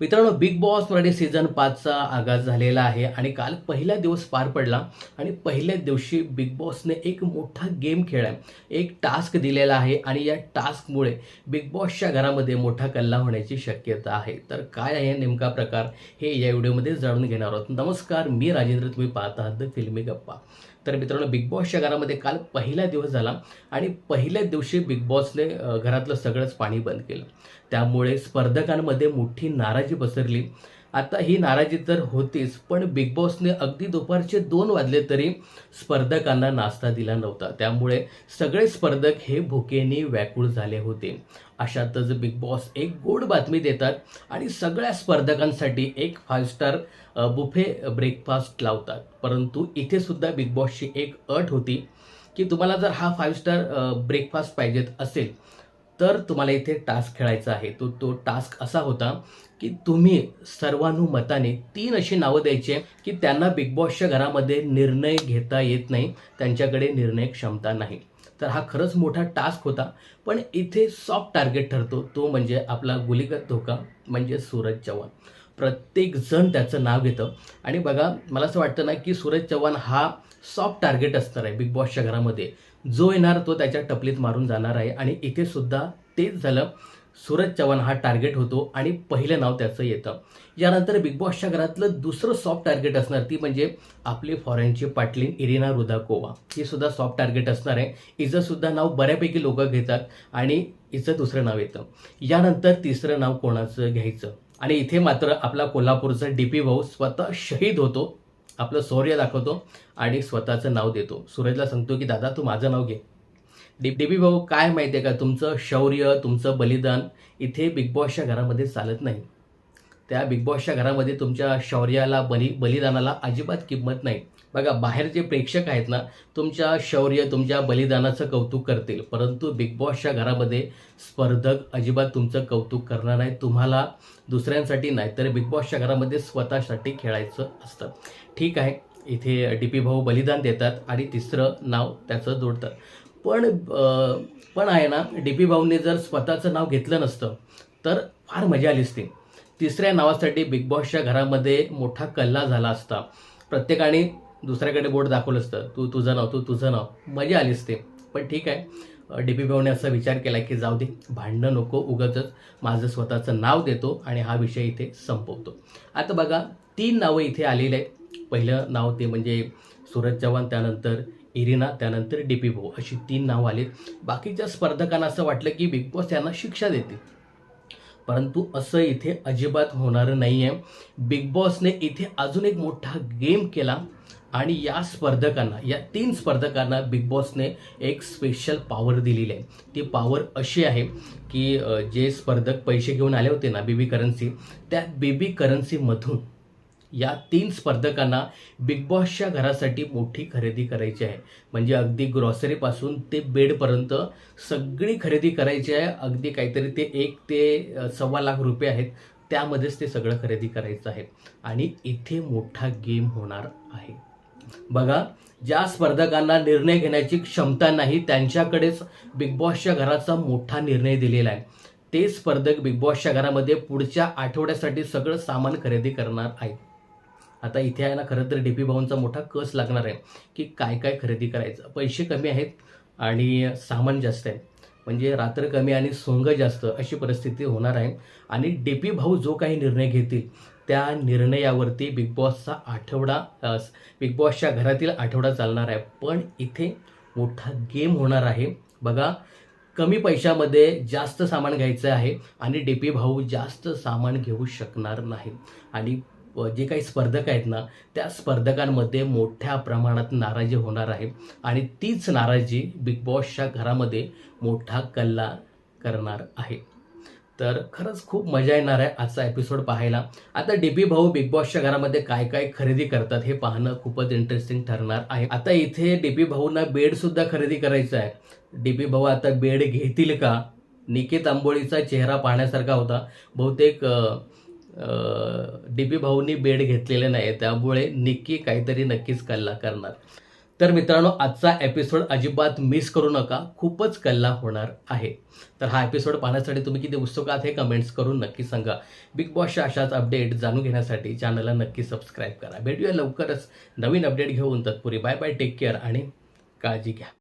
मित्रांनो big boss Marathi season पाचचा आगाज झालेला आहे आणि काल पहिला दिवस पार पडला आणि पहिल्या दिवशी बिग बॉसने एक मोठा गेम खेळला एक टास्क दिलेला आहे आणि या टास्कमुळे बिग बॉसच्या घरामध्ये मोठा कल्ला होण्याची शक्यता आहे. तर काय आहे नेमका प्रकार हे या व्हिडिओमध्ये जाणून घेणार आहोत. नमस्कार मी राजेंद्र तुम्ही पाहत आहात द फिल्मी गप्पा तर मित्रांनो बिग बॉसच्या घरामध्ये काल पहिला दिवस झाला आणि पहिल्याच दिवशी बिग बॉसने घरातलं सगळंच पाणी बंद केलं. त्यामुळे स्पर्धकांमध्ये मोठी नाराजी पसरली. आता ही नाराजी तर होतीच पण बिग बॉसने अगदी दुपारचे दोन वाजले तरी स्पर्धकांना नाश्ता दिला नव्हता. त्यामुळे सगळे स्पर्धक हे भुकेने व्याकुळ झाले होते. अशातच बिग बॉस एक गोड बातमी देतात आणि सगळ्या स्पर्धकांसाठी एक फाईव्ह स्टार बुफे ब्रेकफास्ट लावतात. परंतु इथे सुद्धा बिग बॉसची एक अट होती की तुम्हाला जर हा फाईव्ह स्टार ब्रेकफास्ट पाहिजेत असेल तर तुम्हाला इथे टास्क खेळायचा आहे. तो तो टास्क असा होता की तुम्ही सर्वानुमताने तीन अशी नावं द्यायची की त्यांना बिग बॉसच्या घरामध्ये निर्णय घेता येत नाही त्यांच्याकडे निर्णय क्षमता नाही. तर हा खरंच मोठा टास्क होता पण इथे सॉफ्ट टार्गेट ठरतो तो म्हणजे आपला गुलिगत धोका म्हणजे सूरज चव्हाण. प्रत्येक जण त्याचं नाव घेतं. आणि बघा मला असं वाटतं ना की सूरज चव्हाण हा सॉफ्ट टार्गेट असणार आहे बिग बॉसच्या घरामध्ये. जो येणार तो त्याच्या टपलीत मारून जाणार आहे. आणि इथे सुद्धा तेच झालं. सूरज चव्हाण हा टार्गेट होतो आणि पहिलं नाव त्याचं येतं. यानंतर बिग बॉसच्या घरातलं दुसरं सॉफ्ट टार्गेट असणार ती म्हणजे आपली फॉरेनची पाटलीन इरिना रुदाकोवा. ही सुद्धा सॉफ्ट टार्गेट असणार आहे. हिचं सुद्धा नाव बऱ्यापैकी लोक घेतात आणि हिचं दुसरं नाव येतं. यानंतर तिसरं नाव कोणाचं घ्यायचं? आणि इथे मात्र आपला कोल्हापूरचा डी पी भाऊ स्वतः शहीद होतो. आपलं शौर्य दाखवतो आणि स्वतःचं नाव देतो. सूरजला सांगतो की दादा तू माझं नाव घे. डी डी बी भाऊ काय माहिती आहे का? तुमचं शौर्य तुमचं बलिदान इथे बिग बॉसच्या घरामध्ये चालत नाही. त्या बिग बॉसच्या घरामध्ये तुमच्या शौर्याला बली बलिदानाला अजिबात किंमत नाही. बघा बाहेर जे प्रेक्षक आहेत ना तुमच्या शौर्य तुमच्या बलिदानाचं कौतुक करतील. परंतु बिग बॉसच्या घरामध्ये स्पर्धक अजिबात तुमचं कौतुक करणार नाही. तुम्हाला दुसऱ्यांसाठी नाही तर बिग बॉसच्या घरामध्ये स्वतःसाठी खेळायचं असतं. ठीक आहे इथे डी पी भाऊ बलिदान देतात आणि तिसरं नाव त्याचं जोडतात. पण पण आहे ना डी पी भाऊने जर स्वतःचं नाव घेतलं नसतं तर फार मजा आली असती. तिसऱ्या नावासाठी बिग बॉसच्या घरामध्ये मोठा कल्ला झाला असता. प्रत्येकाने दुसऱ्याकडे बोट दाखवलं असतं. तू तुझं नाव तू तुझं नाव. मजा आली असते. पण ठीक आहे. डी पी भाऊने असा विचार केला की जाऊ दे भांडणं नको उगाचच माझं स्वतःचं नाव देतो आणि हा विषय इथे संपवतो. आता बघा तीन नावं इथे आलेली आहेत. पहिलं नाव ते म्हणजे सूरज चव्हाण त्यानंतर इरिना त्यानंतर डी पी भाऊ. अशी तीन नावं आलीत. बाकीच्या स्पर्धकांना असं वाटलं की बिग बॉस यांना शिक्षा देते परंतु असं इथे अजिबात होणार नाही आहे बिग बॉसने इथे अजून एक मोठा गेम केला. आणि या स्पर्धकांना या तीन स्पर्धकांना बिग बॉसने एक स्पेशल पॉवर दिलेली आहे. ती पॉवर अशी आहे की जे स्पर्धक पैसे घेऊन आले होते ना बेबी करन्सी त्या बेबी करन्सीमधून या तीन स्पर्धकांना बिग बॉसच्या घरासाठी मोठी खरेदी करायची आहे. म्हणजे अगदी ग्रॉसरीपासून ते बेडपर्यंत सगळी खरेदी करायची आहे. अगदी काहीतरी ते एक ते सव्वा लाख रुपये आहेत. त्यामध्येच ते सगळं खरेदी करायचं आहे. आणि इथे मोठा गेम होणार आहे. बघा ज्या स्पर्धकांना निर्णय घेण्याची क्षमता नाही त्यांच्याकडेच बिग बॉसच्या घराचा मोठा निर्णय दिलेला आहे. ते स्पर्धक बिग बॉसच्या घरामध्ये पुढच्या आठवड्यासाठी सगळं सामान खरेदी करणार आहेत. आता इथे आहे ना खरं तर डी पी भाऊंचा मोठा कस लागणार आहे की काय काय खरेदी करायचं. पैसे कमी आहेत आणि सामान जास्त आहे. म्हणजे रात्र कमी आणि सोंग जास्त अशी परिस्थिती होणार आहे. आणि डी पी भाऊ जो काही निर्णय घेतील त्या निर्णयावरती बिग बॉसचा आठवडा बिग बॉसच्या घरातील आठवडा चालणार आहे. पण इथे मोठा गेम होणार आहे. बघा कमी पैशामध्ये जास्त सामान घ्यायचं आहे आणि डी पी भाऊ जास्त सामान घेऊ शकणार नाही. आणि जे काही स्पर्धक आहेत ना त्या स्पर्धकांमध्ये मोठ्या प्रमाणात नाराजी होणार आहे. आणि तीच नाराजी बिग बॉसच्या घरामध्ये मोठा कल्ला करणार आहे. तर खरंच खूप मजा येणार आहे आजचा एपिसोड पाहायला. आता डी पी भाऊ बिग बॉसच्या घरामध्ये काय काय खरेदी करतात हे पाहणं खूपच इंटरेस्टिंग ठरणार आहे. आता इथे डी पी भाऊंना बेड सुद्धा खरेदी करायचा आहे. डी पी भाऊ आता बेड घेतील का? निकेत आंबोळीचा चेहरा पाहण्यासारखा होता. बहुतेक डी पी भाऊंनी बेड घेतलेले नाही त्यामुळे निक्की काहीतरी नक्कीच कल्ला करणार. तर मित्रांनो आजचा एपिसोड अजिबात मिस करू नका. खूपच कल्ला होणार आहे. तर हा एपिसोड पाहण्यासाठी तुम्ही किती उत्सुक आहात हे कमेंट्स करून नक्की सांगा. बिग बॉसच्या अशाच अपडेट जाणून घेण्यासाठी चॅनलला नक्की सबस्क्राईब करा. भेटूया लवकरच नवीन अपडेट घेऊन. तत्पुरी बाय बाय टेक केअर आणि काळजी घ्या.